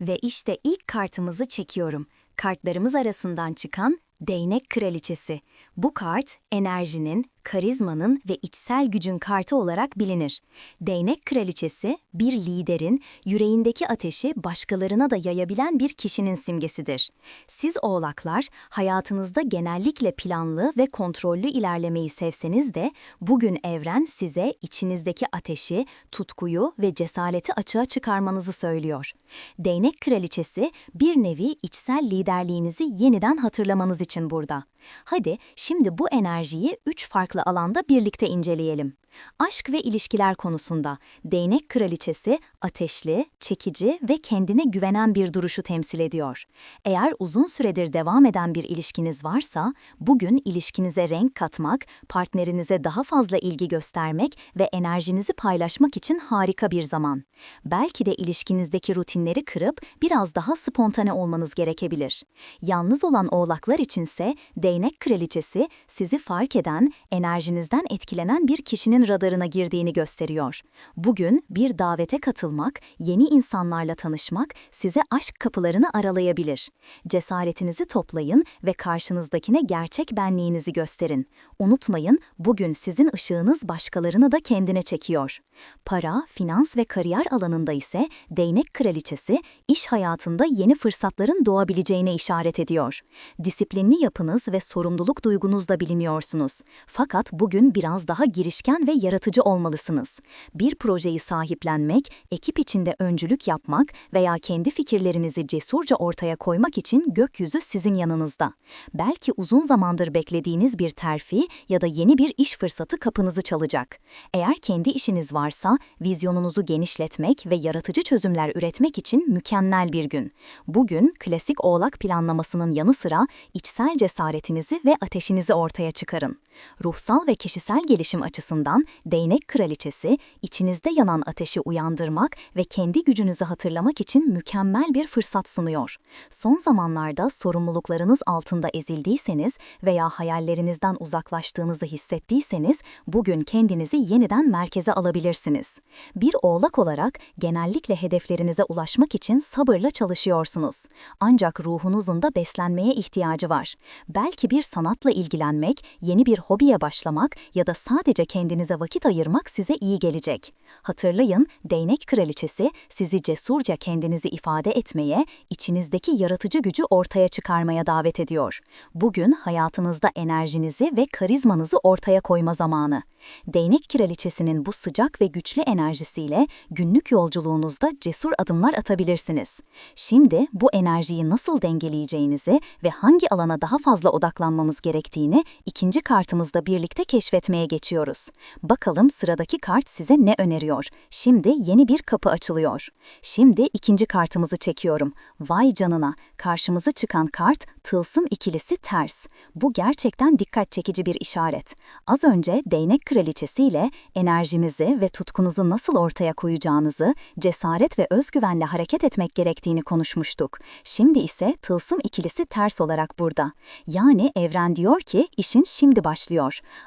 Ve işte ilk kartımızı çekiyorum. Kartlarımız arasından çıkan Değnek Kraliçesi. Bu kart enerjinin, karizmanın ve içsel gücün kartı olarak bilinir. Değnek Kraliçesi bir liderin yüreğindeki ateşi başkalarına da yayabilen bir kişinin simgesidir. Siz oğlaklar hayatınızda genellikle planlı ve kontrollü ilerlemeyi sevseniz de bugün evren size içinizdeki ateşi, tutkuyu ve cesareti açığa çıkarmanızı söylüyor. Değnek Kraliçesi bir nevi içsel liderliğinizi yeniden hatırlamanız için burada. Hadi şimdi bu enerjiyi üç farklı alanda birlikte inceleyelim. Aşk ve ilişkiler konusunda değnek kraliçesi ateşli, çekici ve kendine güvenen bir duruşu temsil ediyor. Eğer uzun süredir devam eden bir ilişkiniz varsa, bugün ilişkinize renk katmak, partnerinize daha fazla ilgi göstermek ve enerjinizi paylaşmak için harika bir zaman. Belki de ilişkinizdeki rutinleri kırıp biraz daha spontane olmanız gerekebilir. Yalnız olan oğlaklar içinse değnek kraliçesi sizi fark eden, enerjinizden etkilenen bir kişinin radarına girdiğini gösteriyor. Bugün bir davete katılmak, yeni insanlarla tanışmak size aşk kapılarını aralayabilir. Cesaretinizi toplayın ve karşınızdakine gerçek benliğinizi gösterin. Unutmayın, bugün sizin ışığınız başkalarını da kendine çekiyor. Para, finans ve kariyer alanında ise değnek kraliçesi, iş hayatında yeni fırsatların doğabileceğine işaret ediyor. Disiplinli yapınız ve sorumluluk duygunuzla biliniyorsunuz. Fakat bugün biraz daha girişken ve yaratıcı olmalısınız. Bir projeyi sahiplenmek, ekip içinde öncülük yapmak veya kendi fikirlerinizi cesurca ortaya koymak için gökyüzü sizin yanınızda. Belki uzun zamandır beklediğiniz bir terfi ya da yeni bir iş fırsatı kapınızı çalacak. Eğer kendi işiniz varsa, vizyonunuzu genişletmek ve yaratıcı çözümler üretmek için mükemmel bir gün. Bugün klasik oğlak planlamasının yanı sıra içsel cesaretinizi ve ateşinizi ortaya çıkarın. Ruhsal ve kişisel gelişim açısından değnek kraliçesi, içinizde yanan ateşi uyandırmak ve kendi gücünüzü hatırlamak için mükemmel bir fırsat sunuyor. Son zamanlarda sorumluluklarınız altında ezildiyseniz veya hayallerinizden uzaklaştığınızı hissettiyseniz, bugün kendinizi yeniden merkeze alabilirsiniz. Bir oğlak olarak genellikle hedeflerinize ulaşmak için sabırla çalışıyorsunuz. Ancak ruhunuzun da beslenmeye ihtiyacı var. Belki bir sanatla ilgilenmek, yeni bir hobiye başlamak ya da sadece kendinize vakit ayırmak size iyi gelecek. Hatırlayın, değnek kraliçesi sizi cesurca kendinizi ifade etmeye, içinizdeki yaratıcı gücü ortaya çıkarmaya davet ediyor. Bugün hayatınızda enerjinizi ve karizmanızı ortaya koyma zamanı. Değnek kraliçesinin bu sıcak ve güçlü enerjisiyle günlük yolculuğunuzda cesur adımlar atabilirsiniz. Şimdi bu enerjiyi nasıl dengeleyeceğinizi ve hangi alana daha fazla odaklanmamız gerektiğini ikinci kartımızda birlikte keşfetmeye geçiyoruz. Bakalım sıradaki kart size ne öneriyor? Şimdi yeni bir kapı açılıyor. Şimdi ikinci kartımızı çekiyorum. Vay canına, karşımıza çıkan kart tılsım ikilisi ters. Bu gerçekten dikkat çekici bir işaret. Az önce değnek kraliçesiyle enerjimizi ve tutkunuzu nasıl ortaya koyacağınızı, cesaret ve özgüvenle hareket etmek gerektiğini konuşmuştuk. Şimdi ise tılsım ikilisi ters olarak burada. Yani evren diyor ki işin şimdi başlıyor.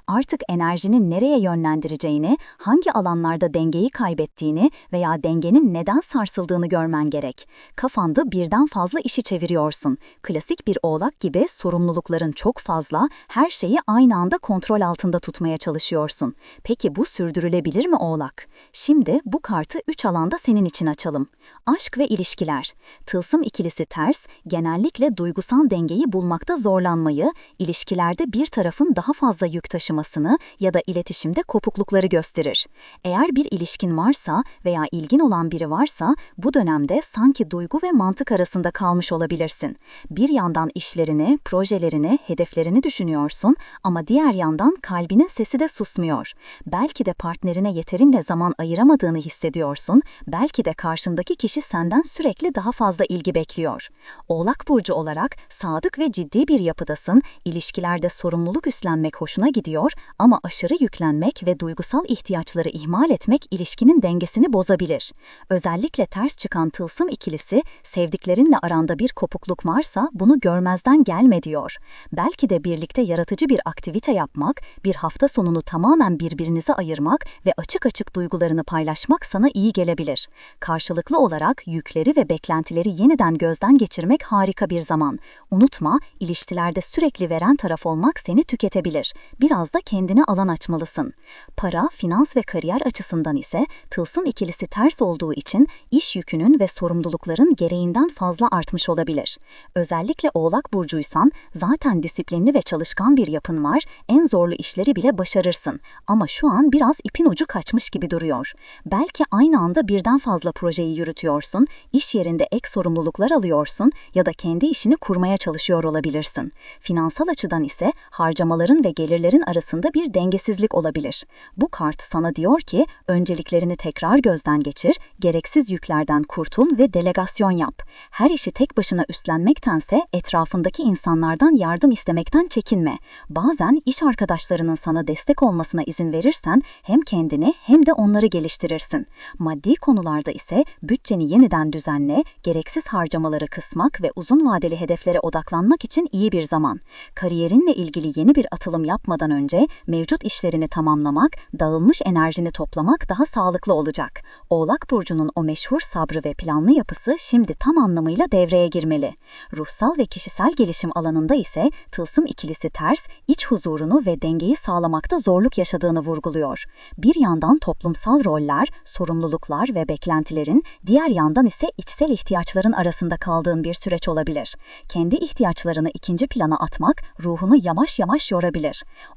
Artık enerjinin nereye yönlendireceğini, hangi alanlarda dengeyi kaybettiğini veya dengenin neden sarsıldığını görmen gerek. Kafanda birden fazla işi çeviriyorsun. Klasik bir oğlak gibi sorumlulukların çok fazla, her şeyi aynı anda kontrol altında tutmaya çalışıyorsun. Peki bu sürdürülebilir mi oğlak? Şimdi bu kartı üç alanda senin için açalım. Aşk ve ilişkiler. Tılsım ikilisi ters, genellikle duygusal dengeyi bulmakta zorlanmayı, ilişkilerde bir tarafın daha fazla yük taşımasını ya da iletişimde kopuklukları gösterir. Eğer bir ilişkin varsa veya ilgin olan biri varsa bu dönemde sanki duygu ve mantık arasında kalmış olabilirsin. Bir yandan işlerini, projelerini, hedeflerini düşünüyorsun ama diğer yandan kalbinin sesi de susmuyor. Belki de partnerine yeterince zaman ayıramadığını hissediyorsun, belki de karşındaki kişi senden sürekli daha fazla ilgi bekliyor. Oğlak burcu olarak sadık ve ciddi bir yapıdasın ilişkilerde sorumluluk üstlenmek hoşuna gidiyor ama aşırı yüklenmek ve duygusal ihtiyaçları ihmal etmek ilişkinin dengesini bozabilir. Özellikle ters çıkan Tılsım ikilisi, sevdiklerinle aranda bir kopukluk varsa bunu görmezden gelme diyor. Belki de birlikte yaratıcı bir aktivite yapmak, bir hafta sonunu tamamen birbirinize ayırmak ve açık açık duygularını paylaşmak sana iyi gelebilir. Karşılıklı olarak yükleri ve beklentileri yeniden gözden geçirmek harika bir zaman. Unutma, ilişkilerde sürekli veren taraf olmak seni tüketebilir. Biraz da kendine alan açmalısın. Para, finans ve kariyer açısından ise tılsım ikilisi ters olduğu için iş yükünün ve sorumlulukların gereğinden fazla artmış olabilir. Özellikle Oğlak burcuysan zaten disiplinli ve çalışkan bir yapın var, en zorlu işleri bile başarırsın. Ama şu an biraz ipin ucu kaçmış gibi duruyor. Belki aynı anda birden fazla projeyi yürütüyorsun, iş yerinde ek sorumluluklar alıyorsun ya da kendi işini kurmaya çalışıyor olabilirsin. Finansal açıdan ise harcamaların ve gelirlerin arasında bir dengesizlik olabilir. Bu kart sana diyor ki önceliklerini tekrar gözden geçir, gereksiz yüklerden kurtul ve delegasyon yap. Her işi tek başına üstlenmektense etrafındaki insanlardan yardım istemekten çekinme. Bazen iş arkadaşlarının sana destek olmasına izin verirsen hem kendini hem de onları geliştirirsin. Maddi konularda ise bütçeni yeniden düzenle, gereksiz harcamaları kısmak ve uzun vadeli hedeflere odaklanmak için iyi bir zaman. Kariyerinle ilgili yeni bir atılım yapmadan önce mevcut işlerini tamamlamak, dağılmış enerjini toplamak daha sağlıklı olacak. Oğlak burcunun o meşhur sabrı ve planlı yapısı şimdi tam anlamıyla devreye girmeli. Ruhsal ve kişisel gelişim alanında ise tılsım ikilisi ters, iç huzurunu ve dengeyi sağlamakta zorluk yaşadığını vurguluyor. Bir yandan toplumsal roller, sorumluluklar ve beklentilerin, diğer yandan ise içsel ihtiyaçların arasında kaldığın bir süreç olabilir. Kendi ihtiyaçlarını ikinci plana atmak ruhunu yavaş yavaş yorabilir.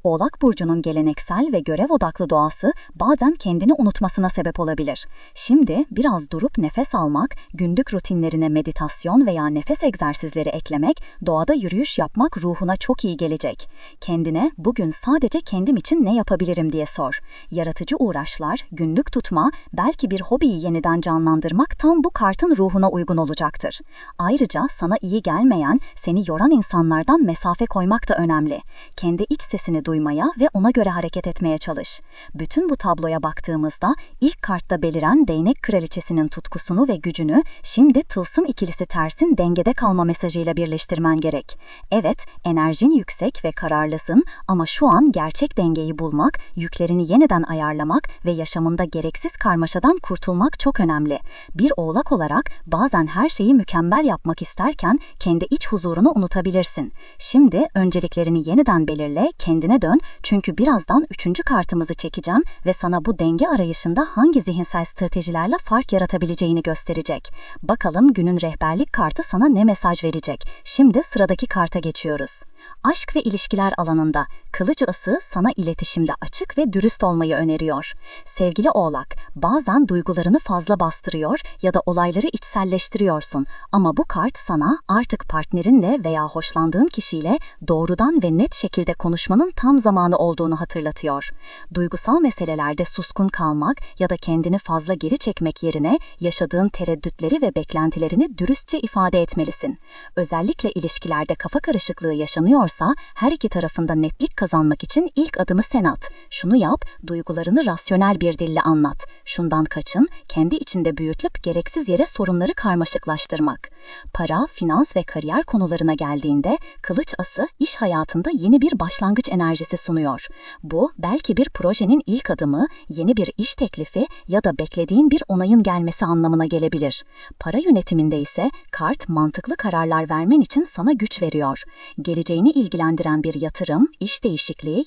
Oğlak burcunun geleneksel ve görev odaklı doğası bazen kendini unutmasına sebep olabilir. Şimdi biraz durup nefes almak, günlük rutinlerine meditasyon veya nefes egzersizleri eklemek, doğada yürüyüş yapmak ruhuna çok iyi gelecek. Kendine bugün sadece kendim için ne yapabilirim diye sor. Yaratıcı uğraşlar, günlük tutma, belki bir hobiyi yeniden canlandırmak tam bu kartın ruhuna uygun olacaktır. Ayrıca sana iyi gelmeyen, seni yoran insanlardan mesafe koymak da önemli. Kendi iç sesini duymaya ve ona göre hareket etmeye çalış. Bütün bu tabloya baktığımızda ilk kartta beliren değnek kraliçesinin tutkusunu ve gücünü şimdi tılsım ikilisi tersin dengede kalma mesajıyla birleştirmen gerek. Evet, enerjin yüksek ve kararlısın ama şu an gerçek dengeyi bulmak, yüklerini yeniden ayarlamak ve yaşamında gereksiz karmaşadan kurtulmak çok önemli. Bir oğlak olarak bazen her şeyi mükemmel yapmak isterken kendi iç huzurunu unutabilirsin. Şimdi önceliklerini yeniden belirle, kendine dön çünkü birazdan üçüncü kartımızı çekeceğim ve sana bu denge arayışında hangi zihinsel stratejilerle fark yaratabileceğini gösterecek. Bakalım günün rehberlik kartı sana ne mesaj verecek? Şimdi sıradaki karta geçiyoruz. Aşk ve ilişkiler alanında kılıç ası sana iletişimde açık ve dürüst olmayı öneriyor. Sevgili Oğlak, bazen duygularını fazla bastırıyor ya da olayları içselleştiriyorsun ama bu kart sana artık partnerinle veya hoşlandığın kişiyle doğrudan ve net şekilde konuşmanın tam zamanı olduğunu hatırlatıyor. Duygusal meselelerde suskun kalmak ya da kendini fazla geri çekmek yerine yaşadığın tereddütleri ve beklentilerini dürüstçe ifade etmelisin. Özellikle ilişkilerde kafa karışıklığı yaşanıyorsa her iki tarafında netlik kazanmak için ilk adımı sen at. Şunu yap, duygularını rasyonel bir dille anlat. Şundan kaçın, kendi içinde büyütülüp gereksiz yere sorunları karmaşıklaştırmak. Para, finans ve kariyer konularına geldiğinde kılıç ası iş hayatında yeni bir başlangıç enerjisi sunuyor. Bu belki bir projenin ilk adımı, yeni bir iş teklifi ya da beklediğin bir onayın gelmesi anlamına gelebilir. Para yönetiminde ise kart mantıklı kararlar vermen için sana güç veriyor. Geleceğini ilgilendiren bir yatırım, iş değişikliği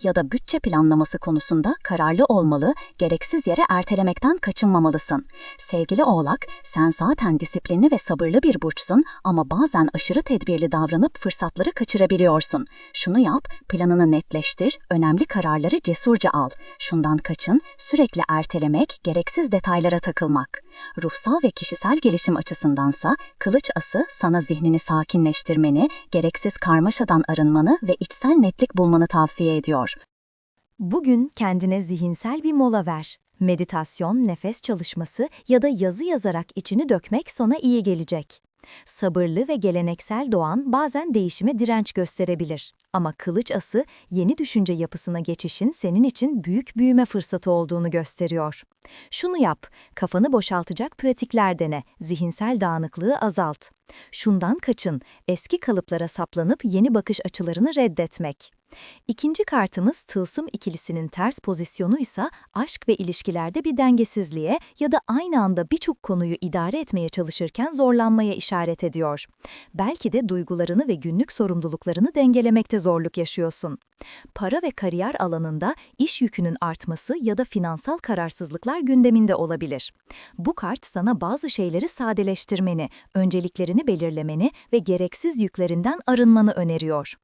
ya da bütçe planlaması konusunda kararlı olmalı, gereksiz yere ertelemekten kaçınmamalısın. Sevgili Oğlak, sen zaten disiplinli ve sabırlı bir burçsun ama bazen aşırı tedbirli davranıp fırsatları kaçırabiliyorsun. Şunu yap, planını netleştir, önemli kararları cesurca al. Şundan kaçın, sürekli ertelemek, gereksiz detaylara takılmak. Ruhsal ve kişisel gelişim açısındansa kılıç ası sana zihnini sakinleştirmeni, gereksiz karmaşadan arınmanı ve içsel netlik bulmanı tavsiye ediyor. Bugün kendine zihinsel bir mola ver. Meditasyon, nefes çalışması ya da yazı yazarak içini dökmek sana iyi gelecek. Sabırlı ve geleneksel doğan bazen değişime direnç gösterebilir. Ama kılıç ası yeni düşünce yapısına geçişin senin için büyük büyüme fırsatı olduğunu gösteriyor. Şunu yap, kafanı boşaltacak pratikler dene, zihinsel dağınıklığı azalt. Şundan kaçın, eski kalıplara saplanıp yeni bakış açılarını reddetmek. İkinci kartımız tılsım ikilisinin ters pozisyonu ise aşk ve ilişkilerde bir dengesizliğe ya da aynı anda birçok konuyu idare etmeye çalışırken zorlanmaya işaret ediyor. Belki de duygularını ve günlük sorumluluklarını dengelemekte zorluk yaşıyorsun. Para ve kariyer alanında iş yükünün artması ya da finansal kararsızlıklar gündeminde olabilir. Bu kart sana bazı şeyleri sadeleştirmeni, önceliklerini belirlemeni ve gereksiz yüklerinden arınmanı öneriyor.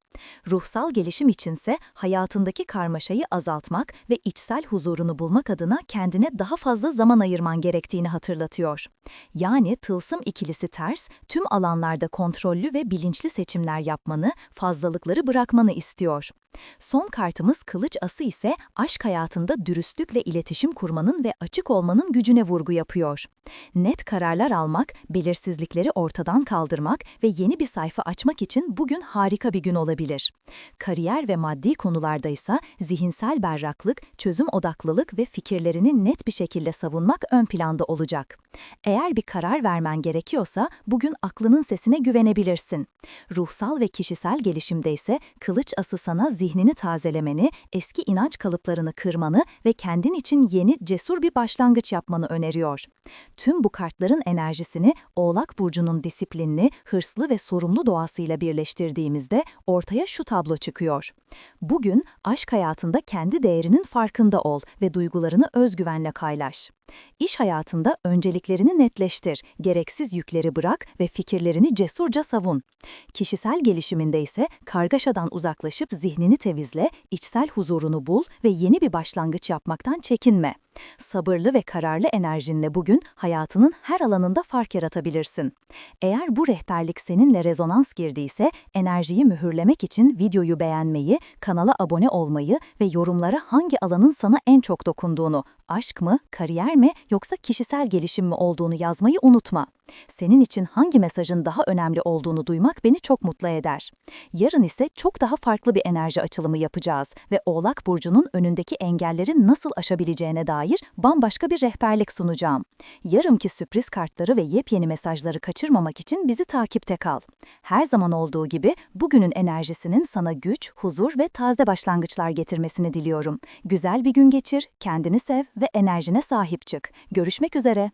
Ruhsal gelişim içinse hayatındaki karmaşayı azaltmak ve içsel huzurunu bulmak adına kendine daha fazla zaman ayırman gerektiğini hatırlatıyor. Yani tılsım ikilisi ters, tüm alanlarda kontrollü ve bilinçli seçimler yapmanı, fazlalıkları bırakmanı istiyor. Son kartımız kılıç ası ise aşk hayatında dürüstlükle iletişim kurmanın ve açık olmanın gücüne vurgu yapıyor. Net kararlar almak, belirsizlikleri ortadan kaldırmak ve yeni bir sayfa açmak için bugün harika bir gün olabilir. Kariyer ve maddi konularda ise zihinsel berraklık, çözüm odaklılık ve fikirlerini net bir şekilde savunmak ön planda olacak. Eğer bir karar vermen gerekiyorsa bugün aklının sesine güvenebilirsin. Ruhsal ve kişisel gelişimde ise kılıç ası sana zihnini tazelemeni, eski inanç kalıplarını kırmanı ve kendin için yeni, cesur bir başlangıç yapmanı öneriyor. Tüm bu kartların enerjisini Oğlak Burcu'nun disiplinli, hırslı ve sorumlu doğasıyla birleştirdiğimizde ortaya şu tablo çıkıyor. Bugün aşk hayatında kendi değerinin farkında ol ve duygularını özgüvenle paylaş. İş hayatında önceliklerini netleştir, gereksiz yükleri bırak ve fikirlerini cesurca savun. Kişisel gelişiminde ise kargaşadan uzaklaşıp zihnini temizle, içsel huzurunu bul ve yeni bir başlangıç yapmaktan çekinme. Sabırlı ve kararlı enerjinle bugün hayatının her alanında fark yaratabilirsin. Eğer bu rehberlik seninle rezonans girdiyse enerjiyi mühürlemek için videoyu beğenmeyi, kanala abone olmayı ve yorumlara hangi alanın sana en çok dokunduğunu, aşk mı, kariyer mi yoksa kişisel gelişim mi olduğunu yazmayı unutma. Senin için hangi mesajın daha önemli olduğunu duymak beni çok mutlu eder. Yarın ise çok daha farklı bir enerji açılımı yapacağız ve Oğlak Burcu'nun önündeki engelleri nasıl aşabileceğine dair bambaşka bir rehberlik sunacağım. Yarımki sürpriz kartları ve yepyeni mesajları kaçırmamak için bizi takipte kal. Her zaman olduğu gibi bugünün enerjisinin sana güç, huzur ve taze başlangıçlar getirmesini diliyorum. Güzel bir gün geçir, kendini sev ve enerjine sahip çık. Görüşmek üzere.